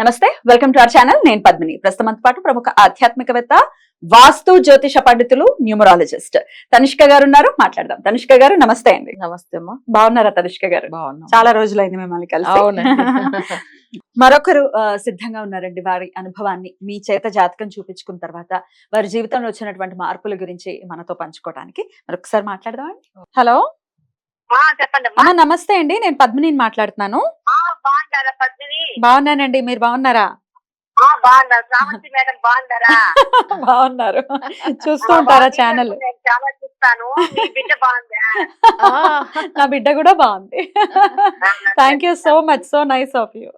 నమస్తే welcome to our channel. నేను పద్మిని. ప్రస్తుతం పాటు ప్రముఖ ఆధ్యాత్మికవేత్త వాస్తు జ్యోతిష పండితులు న్యూమరాలజిస్ట్ తనిష్క గారు ఉన్నారు మాట్లాడదాం. తనిష్క గారు నమస్తే అండి. నమస్తే అమ్మా. బాగున్నారా తనిష్క గారు? బాగున్నాం. చాలా రోజులైంది మిమ్మల్ని కలిసి. మరొకరు సిద్ధంగా ఉన్నారండి వారి అనుభవాన్ని. మీ చేత జాతకం చూపించుకున్న తర్వాత వారి జీవితంలో వచ్చినటువంటి మార్పుల గురించి మనతో పంచుకోవడానికి. మరొకసారి మాట్లాడదామండి. హలో? ఆ, చెప్పండి నమస్తే అండి నేను పద్మిని మాట్లాడుతున్నాను. ఆ, బాగున్నారా పద్మిని? బాగున్నానండి మీరు బాగున్నారా? ఆ, బాగున్నారు శ్రావంతి మేడం బాగున్నారా? బాగున్నారు. చూస్తూ ఉంటారా. ఛానల్? నేను చాలా చూస్తాను. మీ బిడ్డ బాగుందా? ఆ, నా బిడ్డ కూడా బాగుంది. Thank you so much so nice of you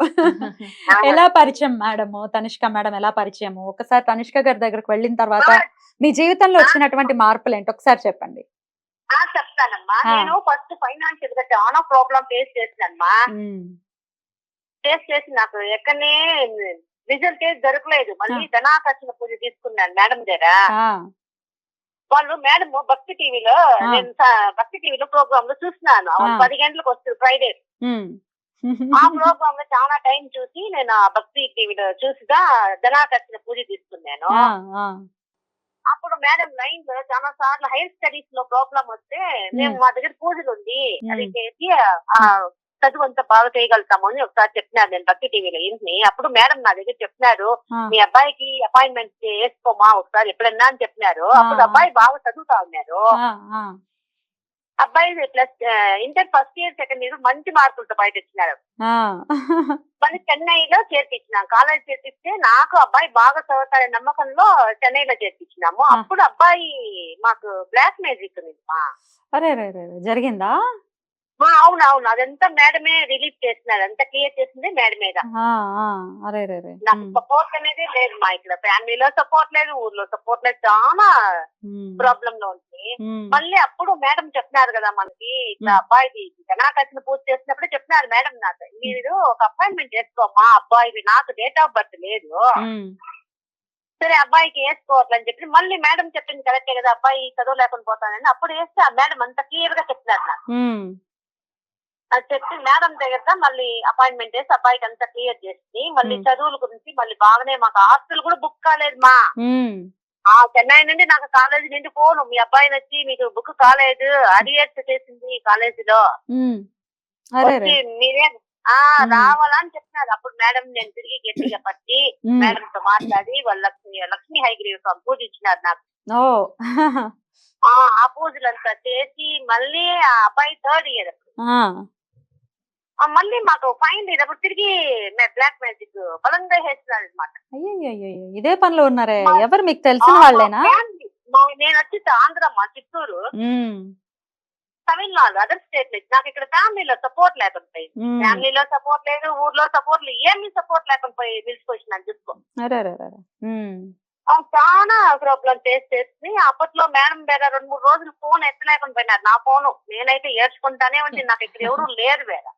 ఎలా పరిచయం మేడము? తనిష్క మేడం ఎలా పరిచయము? ఒకసారి తనిష్క గారి దగ్గరకు వెళ్ళిన తర్వాత మీ జీవితంలో వచ్చినటువంటి మార్పులు ఏంటి? ఒకసారి చెప్పండి. చెప్తానమ్మా. నేను ఫస్ట్ ఫైనాన్షియల్గా చాలా ప్రాబ్లం ఫేస్ చేసినమ్మా. ఫేస్ చేసి నాకు ఎక్కడనే రిజల్ట్ ఏది దొరకలేదు. మళ్ళీ ధనాకర్షణ పూజ తీసుకున్నాను మేడం దగ్గర. వాళ్ళు మేడం భక్తి టీవీలో. నేను భక్తి టీవీలో ప్రోగ్రామ్లో చూస్తున్నాను. పది గంటలకు వస్తుంది ఫ్రైడే. ఆ ప్రోగ్రామ్లో చాలా టైం చూసి నేను ఆ భక్తి టీవీలో చూసిగా ధనాకర్షణ పూజ తీసుకున్నాను. అప్పుడు మేడం లైన్లో చాలా సార్లు హైర్ స్టడీస్లో ప్రాబ్లం వస్తే మేము మా దగ్గర పూజలు ఉంది అది. చేసి ఆ చదువు అంతా బాగా చేయగలుగుతాము అని ఒకసారి చెప్పినారు నేను భక్తి టీవీలో ఇంటిని అప్పుడు మేడం నా దగ్గర చెప్పినారు. మీ అబ్బాయికి అపాయింట్మెంట్ వేసుకోమా ఒకసారి ఎప్పుడన్నా అని చెప్పినారు అప్పుడు. అబ్బాయి బాగా చదువుతా ఉన్నారు. అబ్బాయి plus inter first year second year మంచి మార్కులతో బయట ఇచ్చినారు. ఆ. మళ్ళీ చెన్నైలో చేర్పించినాం. కాలేజ్ చేర్పిస్తే నాకు అబ్బాయి బాగా చదువుతాడనే నమ్మకంలో చెన్నైలో చేర్పించినాము. అప్పుడు అబ్బాయి మాకు బ్లాక్ మ్యాజిక్ అరే జరిగిందా? అవును అవును. అదంతా మేడమే రిలీఫ్ చేస్తున్నారు అంతా క్లియర్ చేసింది అరే రే రే. నాకు సపోర్ట్ అనేది లేదు మా ఇక్కడ ఫ్యామిలీలో సపోర్ట్ లేదు ఊర్లో సపోర్ట్ లేదు. చాలా ఉమ్, ప్రాబ్లం లో ఉంది మళ్ళీ అప్పుడు మేడం చెప్పినారు కదా మనకి ఇట్లా మ్. అబ్బాయిది జనాకర్షణ పూర్తి చేసినప్పుడు చెప్పినారు మేడం నాకు. మీరు ఒక అపాయింట్మెంట్ చేసుకోమ్మా అబ్బాయిది నాకు డేట్ ఆఫ్ బర్త్ లేదు. సరే అబ్బాయికి వేసుకోవట్లని చెప్పి మళ్ళీ మేడం చెప్పింది కరెక్టే కదా అబ్బాయి చదువు లేకుండా పోతానని అప్పుడు వేస్తే ఆ మేడం అంత క్లియర్గా చెప్పినారు నాకు. అది చెప్పి మేడం దగ్గర మళ్ళీ అపాయింట్మెంట్ వేసి అబ్బాయికి అంతా క్లియర్ చేసి మళ్ళీ మ్. చదువుల గురించి మళ్ళీ బాగానే మాకు హాస్టల్ కూడా బుక్ కాలేదు మా. ఆ చెన్నై నుండి నాకు కాలేజీ నుండి పోను. మీ అబ్బాయిని వచ్చి మీకు బుక్ కాలేదు అరియర్స్ చేసింది కాలేజీలో వచ్చి మీరే ఆ. రావాలని చెప్పినారు. అప్పుడు మేడం నేను తిరిగి గట్టిగా పట్టి మేడం తో మాట్లాడి వాళ్ళ లక్ష్మి లక్ష్మి హైగ్రీవ్ స్వామి పూజ ఇచ్చినారు నాకు. ఆ పూజలంతా చేసి మళ్ళీ ఆ అబ్బాయి థర్డ్ ఇయర్ మళ్ళీ మాకు ఫైన్ అప్పుడు తిరిగి బ్లాక్ మ్యాజిక్ బలంగా వేస్తున్నారు అనమాట ఇదే పనిలో ఉన్నారే? ఎవరు మీకు తెలిసిన వాళ్ళేనా? నేను వచ్చి ఆంధ్ర మా చిత్తూరు తమిళనాడు అదర్ స్టేట్ నుంచి నాకు ఇక్కడ ఫ్యామిలీలో సపోర్ట్ లేకుండా పోయింది. ఫ్యామిలీలో సపోర్ట్ లేదు ఊర్లో సపోర్ట్ లేదు ఏమీ సపోర్ట్ లేకుండా పోయి రే. ఉమ్, ఆ, చాలా ప్రాబ్లం ఫేస్ చేసి అప్పట్లో మేడం వేరే రెండు మూడు రోజులు ఫోన్ ఎత్తలేకుండా పోయినారు. నా ఫోను నేనైతే ఏడ్చుకుంటానే ఉంది నాకు ఇక్కడ ఎవరు లేరు వేరే.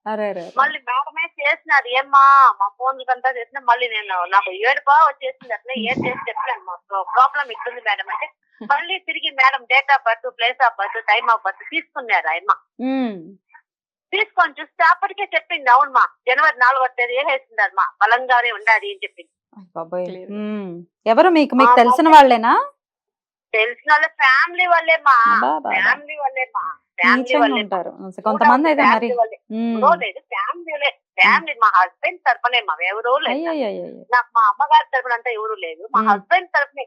మళ్ళీ మేడమే చేసినారు. ఏమ్మా మా ఫోన్ కంతా చేసిన మళ్ళీ నేను నాకు ఏడుపా వచ్చేసింది అట్లా ఏం చేసి చెప్పలేను. మాకు ప్రాబ్లం ఇస్తుంది మేడం అంటే మళ్ళీ తిరిగి madam date of birth place of birth time of birth తీసుకున్నారు ఉమ్, తీసుకొని చూస్తే అప్పటికే చెప్పింది అవును మా జనవరి నాలుగో తేదీ వేసేసింది మా బలంగానే ఉండాలి అని చెప్పింది. బాబోయ్. ఎవరు మీకు మీకు తెలిసిన వాళ్ళేనా? తెలిసిన వాళ్ళ ఫ్యామిలీ వాళ్ళే మా. అబ్బా, బాబా. ఫ్యామిలీ ఫ్యామిలీ వాళ్ళే ఉంటారు. కొంతమంది అయితే మరి లేదు ఫ్యామిలీ ఫ్యామిలీ మా హస్బెండ్ తరపునే మా. ఎవరో లేదు. నాకు మా అమ్మగారి తరపున అంతా ఎవరు లేదు. మా. హస్బెండ్ తరపునే.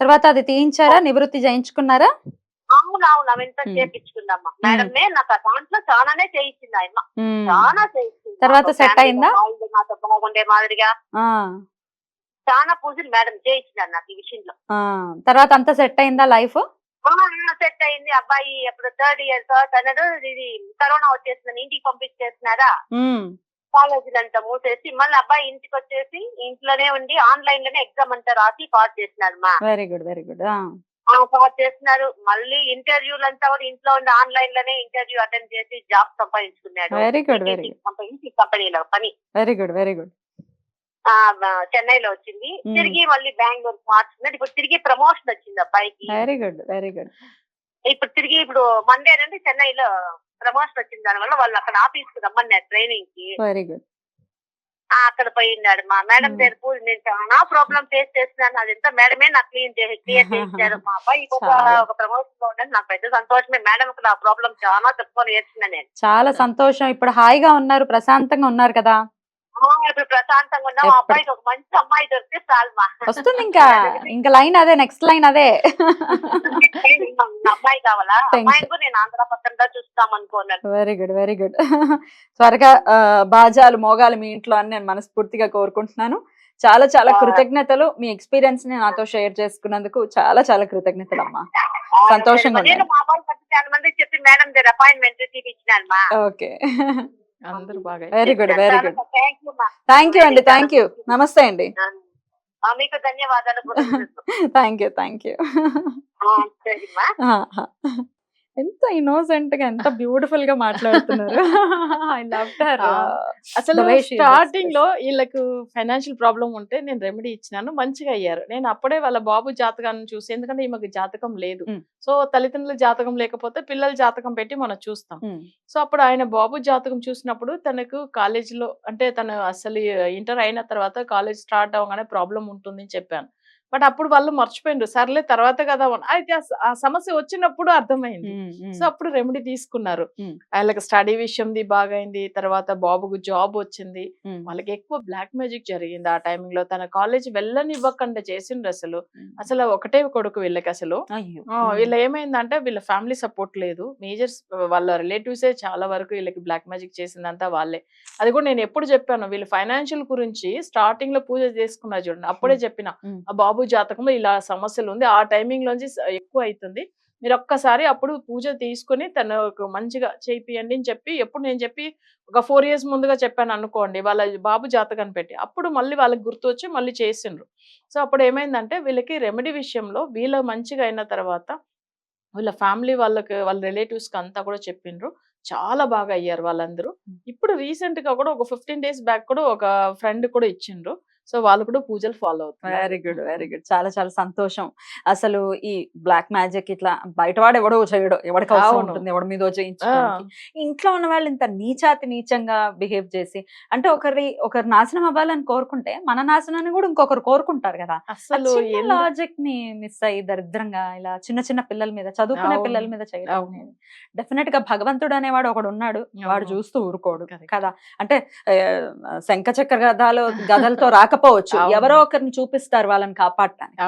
తర్వాత అది తీయించారా? నివృత్తి చేయించుకున్నారా? అవును అవును అవంతా మ్. చేపించుకుందమ్మా మేడమే నాకు ఆ దాంట్లో చాలానే చేయించింది ఆయన. చాలా చేయించింది. తర్వాత family అయిందా? నాతో బాగుండే మాదిరిగా. చాలా పూజలు మేడం చేయించినారు నాకు ఈ విషయంలో. తర్వాత అంతా సెట్ అయిందా లైఫ్ సెట్ అయింది. అబ్బాయి ఎప్పుడు థర్డ్ ఇయర్ థర్డ్ అన్నాడు ఇది కరోనా వచ్చేసిందని ఇంటికి పంపించేస్తున్నారా కాలేజీలు అంతా మూసేసి మళ్ళీ అబ్బాయి ఇంటికి వచ్చేసి ఇంట్లోనే ఉండి ఆన్లైన్లోనే ఎగ్జామ్ అంతా రాసి పాస్ చేసినాడు మా. వెరీ గుడ్ వెరీ గుడ్ చేస్తున్నారు. మళ్ళీ ఇంటర్వ్యూలు అంతా కూడా ఇంట్లో ఉండి ఆన్లైన్లోనే ఇంటర్వ్యూ అటెండ్ చేసి జాబ్ సంపాదించుకున్నాడు. వెరీ గుడ్ వెరీ గుడ్ కంపెనీలో పని. వెరీ గుడ్ వెరీ గుడ్ చెన్నైలో వచ్చింది. Hmm. తిరిగి మళ్ళీ బెంగళూరు మార్చుకున్నాడు. ఇప్పుడు తిరిగి ప్రమోషన్ వచ్చింది అబ్బాయికి వెరీ గుడ్ వెరీ గుడ్ ఇప్పుడు తిరిగి ఇప్పుడు మండే నుండి చెన్నైలో ప్రమోషన్ వచ్చింది. దానివల్ల వాళ్ళు అక్కడ ఆఫీస్కి రమ్మన్నారు ట్రైనింగ్కి. వెరీ గుడ్ అక్కడ పోయినాడు మా మేడం. దగ్గర పూజ నేను చాలా ప్రాబ్లం ఫేస్ చేస్తున్నాను. అదంతా మేడమే నాకు క్లీన్ చేసి క్లియర్ చేయించారు మా అబ్బాయి. ఒక ప్రమోషన్లో ఉండదు నాకు పెద్ద సంతోషమే. మేడం నా ప్రాబ్లం చాలా చెప్పుకొని నేర్చుకున్నా నేను. చాలా సంతోషం. ఇప్పుడు హాయిగా ఉన్నారు. ప్రశాంతంగా ఉన్నారు కదా. ఇప్పుడు ప్రశాంతంగా ఉన్నా మా ఎప్పుడు- అబ్బాయికి ఒక మంచి అమ్మాయి దొరికితే వస్తుంది ఇంకా. ఇంకా లైన్ అదే నెక్స్ట్ లైన్ అదే. అమ్మాయి కావాలా? కూడా నేను ఆంధ్ర పక్కన చూస్తాం అనుకున్నాను వెరీ గుడ్ వెరీ గుడ్ త్వరగా బాజాలు మోగాలు మీ ఇంట్లో అని నేను మనస్ఫూర్తిగా కోరుకుంటున్నాను. చాలా చాలా. కృతజ్ఞతలు. మీ ఎక్స్పీరియన్స్ని నాతో షేర్ చేసుకున్నందుకు చాలా చాలా కృతజ్ఞతలు అమ్మా. సంతోషంగా ఓకే. అందరూ బాగా very good very good thank you అండి థ్యాంక్ యూ నమస్తే అండి. మీకు ధన్యవాదాలు. థ్యాంక్ యూ థ్యాంక్ యూ ఎంత ఇన్నోసెంట్గా ఎంత బ్యూటిఫుల్గా మాట్లాడుతున్నారు. ఐ లవ్ అసలు స్టార్టింగ్. లో వీళ్ళకు ఫైనాన్షియల్ ప్రాబ్లం ఉంటే నేను రెమెడీ ఇచ్చినాను మంచిగా అయ్యారు. నేను అప్పుడే వాళ్ళ బాబు జాతకాన్ని చూసి ఎందుకంటే ఈమెకు జాతకం లేదు. సో తల్లిదండ్రుల జాతకం లేకపోతే పిల్లల జాతకం పెట్టి మనం చూస్తాం. సో అప్పుడు ఆయన బాబు జాతకం చూసినప్పుడు తనకు కాలేజీలో అంటే తను అసలు ఇంటర్ అయిన తర్వాత కాలేజ్ స్టార్ట్ అవ్వగానే ప్రాబ్లం ఉంటుంది అని చెప్పాను. బట్ అప్పుడు వాళ్ళు మర్చిపోయిండ్రు. సర్లే తర్వాత కదా. అయితే ఆ సమస్య వచ్చినప్పుడు అర్థమైంది. సో అప్పుడు రెమెడీ తీసుకున్నారు. వాళ్ళకి స్టడీ విషయంది బాగా అయింది తర్వాత బాబుకు జాబ్ వచ్చింది. వాళ్ళకి ఎక్కువ బ్లాక్ మ్యాజిక్ జరిగింది ఆ టైమింగ్లో. తన కాలేజ్ వెళ్ళనివ్వకుండా చేసిండ్రు అసలు. అసలు ఒకటే కొడుకు వీళ్ళకి అసలు. వీళ్ళ ఏమైందంటే వీళ్ళ ఫ్యామిలీ సపోర్ట్ లేదు. మేజర్స్ వాళ్ళ రిలేటివ్సే చాలా వరకు వీళ్ళకి బ్లాక్ మ్యాజిక్ చేసిందంతా వాళ్ళే. అది కూడా నేను ఎప్పుడు చెప్పాను. వీళ్ళు ఫైనాన్షియల్ గురించి స్టార్టింగ్లో పూజ చేసుకున్నారు చూడండి. అప్పుడే చెప్పిన. ఆ బాబు జాతకంలో ఇలా సమస్యలు ఉంది. ఆ టైమింగ్ స- ఎక్కువ అవుతుంది మీరు ఒక్కసారి అప్పుడు పూజ తీసుకొని తను ఒక మంచిగా చేయిపియండి అని చెప్పి ఎప్పుడు నేను చెప్పి ఒక ఫోర్ ఇయర్స్ ముందుగా చెప్పాను అనుకోండి వాళ్ళ బాబు జాతకాన్ని పెట్టి. అప్పుడు మళ్ళీ వాళ్ళకి గుర్తు వచ్చి మళ్ళీ చేసిండ్రు. సో అప్పుడు ఏమైందంటే వీళ్ళకి రెమెడీ విషయంలో వీళ్ళ మంచిగా అయిన తర్వాత వీళ్ళ ఫ్యామిలీ వాళ్ళకి వాళ్ళ రిలేటివ్స్కి అంతా కూడా చెప్పిండ్రు. చాలా బాగా అయ్యారు వాళ్ళందరూ. ఇప్పుడు రీసెంట్గా కూడా ఒక ఫిఫ్టీన్ డేస్ బ్యాక్ కూడా ఒక ఫ్రెండ్ కూడా ఇచ్చిండ్రు. సో వాళ్ళు కూడా పూజలు ఫాలో అవుతున్నారు. వెరీ గుడ్ వెరీ గుడ్ చాలా చాలా సంతోషం. అసలు ఈ బ్లాక్ మ్యాజిక్ ఇట్లా బయటవాడు ఎవడో చేయడు. ఎవడికి అవసరం. ఉంటుంది ఎవడి మీదో ఇంట్లో ఉన్న వాళ్ళు ఇంత నీచాతి నీచంగా బిహేవ్ చేసి అంటే ఒకరి ఒకరు నాశనం అవ్వాలని కోరుకుంటే మన నాశనాన్ని కూడా ఇంకొకరు కోరుకుంటారు కదా. అసలు లాజిక్ని మిస్ అయ్యి దరిద్రంగా ఇలా చిన్న చిన్న పిల్లల మీద చదువుకునే. పిల్లల మీద చేయడం డెఫినెట్గా భగవంతుడు అనేవాడు ఒకడు ఉన్నాడు. వాడు. చూస్తూ ఊరుకోడు. కదా. అంటే శంఖ చక్ర గదాలు గదలతో రాకపోవచ్చు. ఎవరో ఒకరిని చూపిస్తారు వాళ్ళని కాపాడటానికి.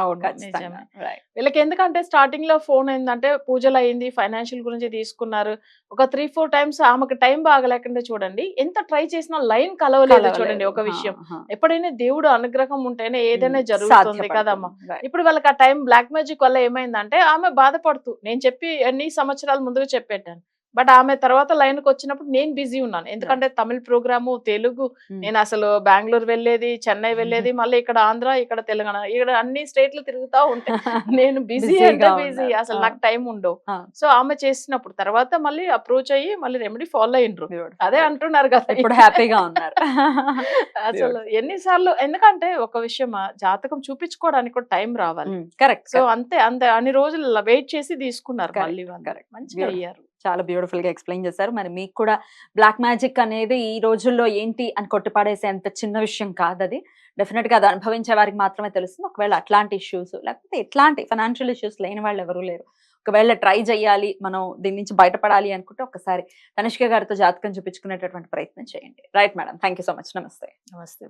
వీళ్ళకి ఎందుకంటే స్టార్టింగ్లో ఫోన్ ఏంటంటే పూజలు అయింది ఫైనాన్షియల్ గురించి తీసుకున్నారు ఒక త్రీ ఫోర్ టైమ్స్ ఆమెకు టైం బాగలేకుండా చూడండి ఎంత ట్రై చేసినా లైన్ కలవలేదు. చూడండి ఒక విషయం. ఎప్పుడైనా దేవుడు అనుగ్రహం ఉంటేనే ఏదైనా జరుగుతుంది. కదమ్మా. ఇప్పుడు వాళ్ళకి ఆ టైం బ్లాక్ మ్యాజిక్ వల్ల ఏమైందంటే ఆమె బాధపడుతూ నేను చెప్పి ఎన్ని సంవత్సరాల ముందుగా చెప్పేటాను బట్ ఆమె తర్వాత లైన్కి వచ్చినప్పుడు నేను బిజీ ఉన్నాను ఎందుకంటే తమిళ ప్రోగ్రాము తెలుగు Hmm. నేను అసలు బెంగళూరు వెళ్ళేది చెన్నై వెళ్ళేది మళ్ళీ ఇక్కడ ఆంధ్ర ఇక్కడ తెలంగాణ ఇక్కడ అన్ని స్టేట్లు తిరుగుతా ఉంటాయి నేను బిజీ అంటే బిజీ. అసలు. నాకు టైం ఉండవు. సో ఆమె చేసినప్పుడు తర్వాత మళ్ళీ అప్రోచ్ అయ్యి మళ్ళీ రెమెడీ ఫాలో Beautiful. అదే అంటున్నారు కదా ఇప్పుడు హ్యాపీగా ఉన్నారు అసలు ఎన్నిసార్లు ఎందుకంటే ఒక విషయం జాతకం చూపించుకోవడానికి కూడా టైం రావాలి కరెక్ట్ సో అంతే అంత అన్ని రోజులు వెయిట్ చేసి తీసుకున్నారు మళ్ళీ వాళ్ళు. correct. మంచిగా. అయ్యారు చాలా బ్యూటిఫుల్గా ఎక్స్ప్లెయిన్ చేశారు. మరి మీకు కూడా బ్లాక్ మ్యాజిక్ అనేది ఈ రోజుల్లో ఏంటి అని కొట్టిపాడేసే అంత చిన్న విషయం కాదు అది డెఫినెట్గా అది అనుభవించే వారికి మాత్రమే తెలుస్తుంది. ఒకవేళ అట్లాంటి ఇష్యూస్ లేకపోతే ఎట్లాంటి ఫైనాన్షియల్ ఇష్యూస్ లేని వాళ్ళు ఎవరూ లేరు. ఒకవేళ ట్రై చేయాలి మనం దీని నుంచి బయటపడాలి అనుకుంటే ఒకసారి తనిష్క గారితో జాతకం చూపించుకునేటటువంటి ప్రయత్నం చేయండి. Right madam thank you so much నమస్తే నమస్తే